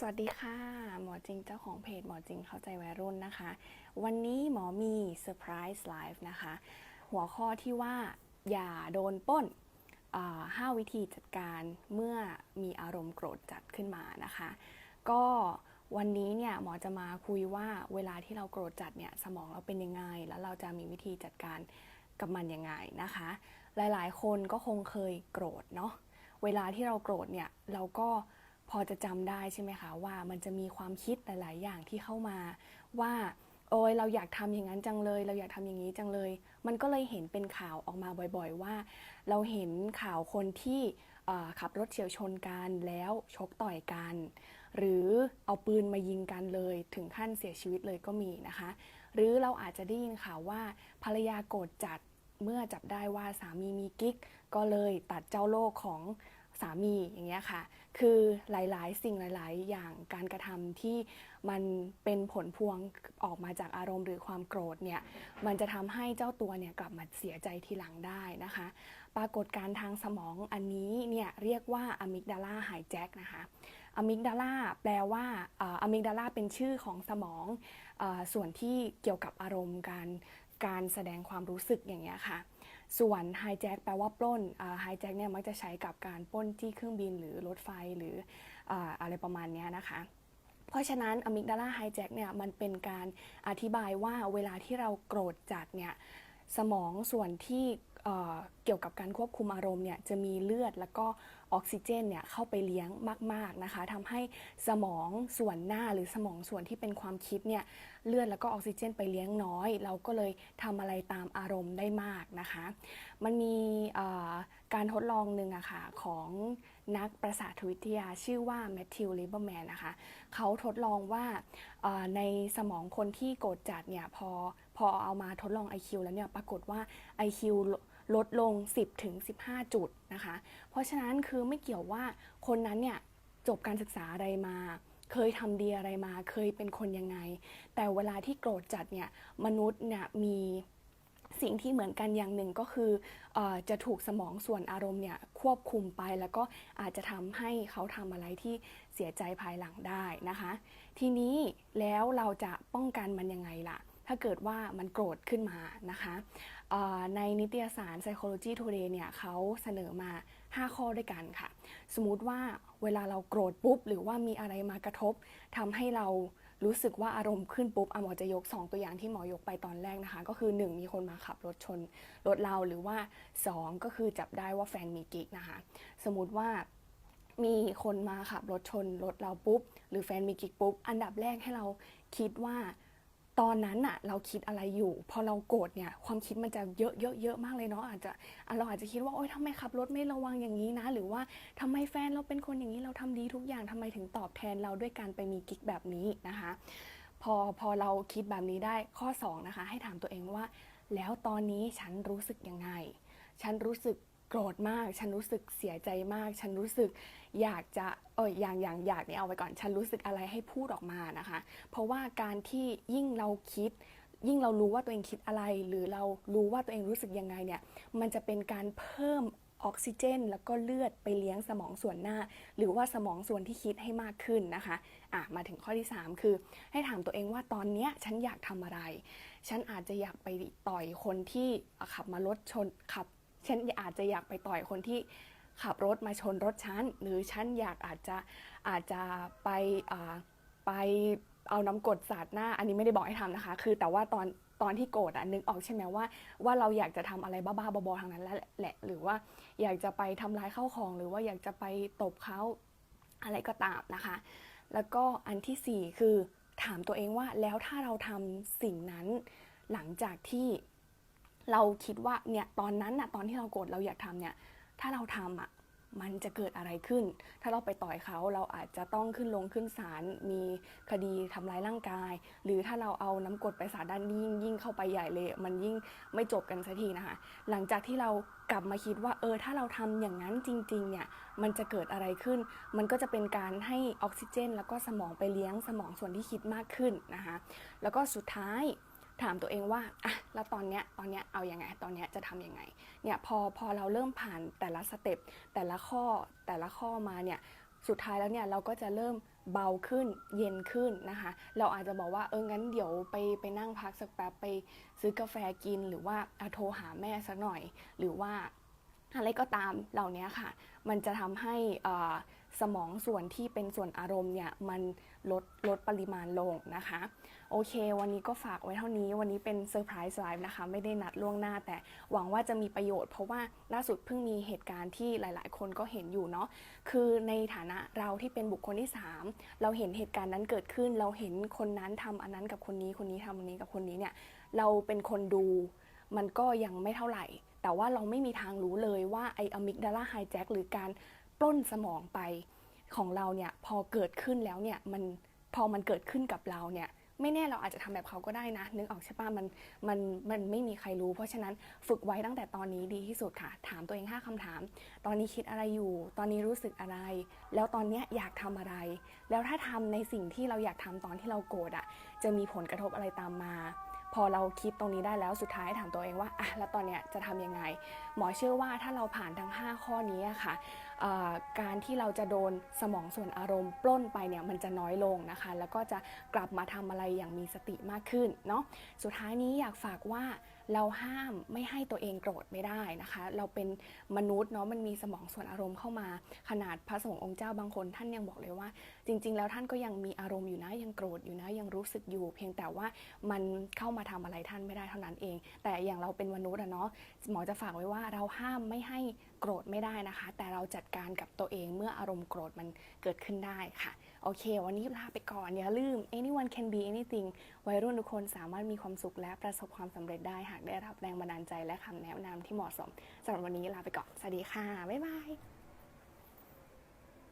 สวัสดีค่ะ หมอจริงเจ้าของเพจหมอจริงเข้าใจวัยรุ่นนะคะ วันนี้หมอมีเซอร์ไพรส์ไลฟ์นะคะ หัวข้อที่ว่าอย่าโดนป้นห้าวิธีจัดการเมื่อมีอารมณ์โกรธจัดขึ้นมานะคะ ก็วันนี้เนี่ยหมอจะมาคุยว่าเวลาที่เราโกรธจัดเนี่ยสมองเราเป็นยังไง แล้วเราจะมีวิธีจัดการกับมันยังไงนะคะ หลายๆ คนก็คงเคยโกรธเนาะเวลาที่เราโกรธเนี่ยเราก็ พอจะจำได้ใช่ไหมคะว่ามันจะมีความคิดหลาย ๆ อย่างที่เข้ามาว่าโอ้ยเราอยากทำอย่างนั้นจังเลย เราอยากทำอย่างนี้จังเลย มันก็เลยเห็นเป็นข่าวออกมาบ่อย ๆ ว่า เราเห็นข่าวคนที่ขับรถเฉียวชนกันแล้วชกต่อยกัน หรือเอาปืนมายิงกันเลยถึงขั้นเสียชีวิตเลยก็มีนะคะ หรือเราอาจจะได้ยินข่าวว่าภรรยาโกรธจัดเมื่อจับได้ว่าสามีมีกิ๊ก ก็เลยตัดเจ้าโลกของ สามีอย่างเงี้ยค่ะ คือหลายๆ สิ่งหลาย ๆ อย่างการกระทำที่มันเป็นผลพวงออกมาจากอารมณ์หรือความโกรธเนี่ยมันจะทำให้เจ้าตัวเนี่ยกลับมาเสียใจทีหลังได้นะคะ ปรากฏการทางสมองอันนี้เนี่ยเรียกว่าอะมิกดาลาไฮแจ็คนะคะอะมิกดาลาแปลว่าอะมิกดาลาเป็นชื่อของสมองอส่วนที่เกี่ยวกับอารมณ์การการแสดงความรู้สึกอย่างเงี้ยค่ะ ส่วนไฮแจ็คแปลว่าปล้นไฮแจ็คเนี่ยมักจะใช้กับการปล้นที่เครื่องบินหรือรถไฟหรือออะไรประมาณนี้นะคะเพราะฉะนั้นอะมิกดาลาไฮแจ็คเนี่ยมันเป็นการอธิบายว่าเวลาที่เราโกรธจัดเนี่ยสมองส่วนที่ เกี่ยวกับการควบคุมอารมณ์เนี่ยจะมีเลือดแล้วก็ออกซิเจนเนี่ยเข้าไปเลี้ยงมาก ๆนะคะทำให้สมองส่วนหน้าหรือสมองส่วนที่เป็นความคิดเนี่ยเลือดแล้วก็ออกซิเจนไปเลี้ยงน้อย เราก็เลยทำอะไรตามอารมณ์ได้มากนะคะ มันมีการทดลองหนึ่งอะค่ะของนักประสาทวิทยาชื่อว่าแมทธิวลิเบอร์แมนนะคะเขาทดลองว่าในสมองคนที่โกรธจัดเนี่ยพอพอเอามาทดลอง IQ แล้วเนี่ยปรากฏว่า IQ ล ลดลง 10ถึง15 จุดนะคะ เพราะฉะนั้นคือไม่เกี่ยวว่าคนนั้นเนี่ยจบการศึกษาอะไรมา เคยทำดีอะไรมา เคยเป็นคนยังไง แต่เวลาที่โกรธจัดเนี่ยมนุษย์เนี่ยมีสิ่งที่เหมือนกันอย่างหนึ่งก็คือออจะถูกสมองส่วนอารมณ์เนี่ยควบคุมไปแล้วก็อาจจะทำให้เขาทำอะไรที่เสียใจภายหลังได้นะคะ ทีนี้แล้วเราจะป้องกันมันยังไงล่ะ ถ้าเกิดว่ามันโกรธขึ้นมานะคะในนิตยสาร Psychology Today เนี่ยเขาเสนอมา 5 ข้อด้วยกันค่ะ สมมติว่าเวลาเราโกรธปุ๊บ หรือว่ามีอะไรมากระทบทำให้เรารู้สึกว่าอารมณ์ขึ้นปุ๊บอหมอจะยก 2 ตัวอย่างที่หมอยกไปตอนแรกนะคะ ก็คือ 1 มีคนมาขับรถชนรถเราหรือว่า 2 ก็คือจับได้ว่าแฟนมีกิ๊กนะคะ สมมติว่ามีคนมาขับรถชนรถเราปุ๊บ หรือแฟนมีกิ๊กปุ๊บ อันดับแรกให้เราคิดว่า ตอนนั้นน่ะเราคิดอะไรอยู่ พอเราโกรธเนี่ยความคิดมันจะเยอะเยอะเยอะมากเลยเนาะอาจจะเราอาจจะคิดว่าโอ๊ยทำไมขับรถไม่ระวังอย่างนี้นะ หรือว่าทำไมแฟนเราเป็นคนอย่างนี้เราทำดีทุกอย่างทำไมถึงตอบแทนเราด้วยการไปมีกิ๊กแบบนี้นะคะ พอพอเราคิดแบบนี้ได้ข้อ2นะคะให้ถามตัวเองว่า แล้วตอนนี้ฉันรู้สึกยังไง ฉันรู้สึก โกรธมาก ฉันรู้สึกเสียใจมาก ฉันรู้สึกอยากจะเอออย่างอย่างอยากเนี่ยเอาไว้ก่อน ฉันรู้สึกอะไรให้พูดออกมานะคะ เพราะว่าการที่ยิ่งเราคิด ยิ่งเรารู้ว่าตัวเองคิดอะไร หรือเรารู้ว่าตัวเองรู้สึกยังไงเนี่ย มันจะเป็นการเพิ่มออกซิเจน แล้วก็เลือดไปเลี้ยงสมองส่วนหน้า หรือว่าสมองส่วนที่คิดให้มากขึ้นนะคะอะมาถึงข้อที่ 3 คือ ให้ถามตัวเองว่าตอนเนี้ยฉันอยากทำอะไร ฉันอาจจะอยากไปต่อยคนที่ขับมารถชนขับ ฉันอาจจะอยากไปต่อยคนที่ขับรถมาชนรถฉันหรือฉันอยากอาจจะอาจจะไปไปเอาน้ำกรดสาดหน้า อันนี้ไม่ได้บอกให้ทำนะคะ คือแต่ว่าตอนตอนที่โกรธอะนึกออกใช่ไหมว่าว่าเราอยากจะทำอะไรบ้าๆบอๆทางนั้นแหละแหละ หรือว่าอยากจะไปทำร้ายเข้าของ หรือว่าอยากจะไปตบเขาอะไรก็ตามนะคะ แล้วก็อันที่สี่คือถามตัวเองว่าแล้วถ้าเราทำสิ่งนั้นหลังจากที่ เราคิดว่าเนี่ยตอนนั้นน่ะตอนที่เราโกรธเราอยากทำเนี่ยถ้าเราทำอะมันจะเกิดอะไรขึ้น ถ้าเราไปต่อยเขาเราอาจจะต้องขึ้นลงขึ้นศาล มีคดีทำร้ายร่างกาย หรือถ้าเราเอาน้ำกรดไปสาดด้านยิ่งยิ่งเข้าไปใหญ่เลย มันยิ่งไม่จบกันสักทีนะคะ หลังจากที่เรากลับมาคิดว่าเออถ้าเราทำอย่างนั้นจริงๆเนี่ยมันจะเกิดอะไรขึ้น มันก็จะเป็นการให้ออกซิเจน แล้วก็สมองไปเลี้ยงสมองส่วนที่คิดมากขึ้นนะคะ แล้วก็สุดท้าย ถามตัวเองว่าอะแล้วตอนเนี้ยตอนเนี้ยเอาอยัางไง ตอนเนี้ยจะทำยังไงเนี่ยพอพอเราเริ่มผ่านแต่ละสเต็ปแต่ละข้อแต่ละข้อมาเนี่ยสุดท้ายแล้วเนี่ยเราก็จะเริ่มเบาขึ้นเย็นขึ้นนะคะ เราอาจจะบอกว่าเอองั้นเดี๋ยวไปไปนั่งพักสักแป๊บไปซื้อกาแฟกินหรือว่าอโทรหาแม่สักหน่อย หรือว่าอะไรก็ตามเหล่านี้ค่ะ มันจะทำให้อ่อ สมองส่วนที่เป็นส่วนอารมณ์เนี่ยมันลดลดปริมาณลงนะคะ โอเค วันนี้ก็ฝากไว้เท่านี้ วันนี้เป็นเซอร์ไพรส์ไลฟ์นะคะ ไม่ได้นัดล่วงหน้า แต่หวังว่าจะมีประโยชน์เพราะว่าล่าสุดเพิ่งมีเหตุการณ์ที่หลายๆ คนก็เห็นอยู่เนาะคือในฐานะเราที่เป็นบุคคลที่ 3 เราเห็นเหตุการณ์นั้นเกิดขึ้น เราเห็นคนนั้นทำอันนั้นกับคนนี้คนนี้ทำอันนี้กับคนนี้เนี่ยเราเป็นคนดูมันก็ยังไม่เท่าไหร่ แต่ว่าเราไม่มีทางรู้เลยว่าไออะมิกดาลาไฮแจ็คหรือการ ปล้นสมองไปของเราเนี่ยพอเกิดขึ้นแล้วเนี่ยมันพอมันเกิดขึ้นกับเราเนี่ยไม่แน่เราอาจจะทำแบบเขาก็ได้นะ นึกออกใช่ปะมันมันมันไม่มีใครรู้ เพราะฉะนั้นฝึกไว้ตั้งแต่ตอนนี้ดีที่สุดค่ะ ถามตัวเอง 5คำถาม ตอนนี้คิดอะไรอยู่ ตอนนี้รู้สึกอะไร แล้วตอนเนี้ยอยากทำอะไร แล้วถ้าทำในสิ่งที่เราอยากทำตอนที่เราโกรธอะจะมีผลกระทบอะไรตามมา พอเราคิดตรงนี้ได้แล้วสุดท้ายถามตัวเองว่าอะแล้วตอนเนี้ยจะทำยังไง หมอเชื่อว่าถ้าเราผ่านทั้ง 5 ข้อนี้อะค่ะการที่เราจะโดนสมองส่วนอารมณ์ปล้นไปเนี่ยมันจะน้อยลงนะคะ แล้วก็จะกลับมาทำอะไรอย่างมีสติมากขึ้นเนาะสุดท้ายนี้อยากฝากว่า เราห้ามไม่ให้ตัวเองโกรธไม่ได้นะคะ เราเป็นมนุษย์เนาะมันมีสมองส่วนอารมณ์เข้ามา ขนาดพระสงฆ์องค์เจ้าบางคนท่านยังบอกเลยว่า จริง ๆ แล้วท่านก็ยังมีอารมณ์อยู่นะยังโกรธอยู่นะยังรู้สึกอยู่ เพียงแต่ว่ามันเข้ามาทำอะไรท่านไม่ได้เท่านั้นเอง แต่อย่างเราเป็นมนุษย์อะเนาะหมอจะฝากไว้ว่าเราห้ามไม่ให้โกรธไม่ได้นะคะ แต่เราจัดการกับตัวเองเมื่ออารมณ์โกรธมันเกิดขึ้นได้ค่ะ โอเค วันนี้ลาไปก่อน อย่าลืม anyone can be anything วัยรุ่นทุกคนสามารถมีความสุขและประสบความสำเร็จได้หากได้รับแรงบันดาลใจและคำแนะนำที่เหมาะสมสำหรับวันนี้ลาไปก่อน สวัสดีค่ะ บ๊ายบาย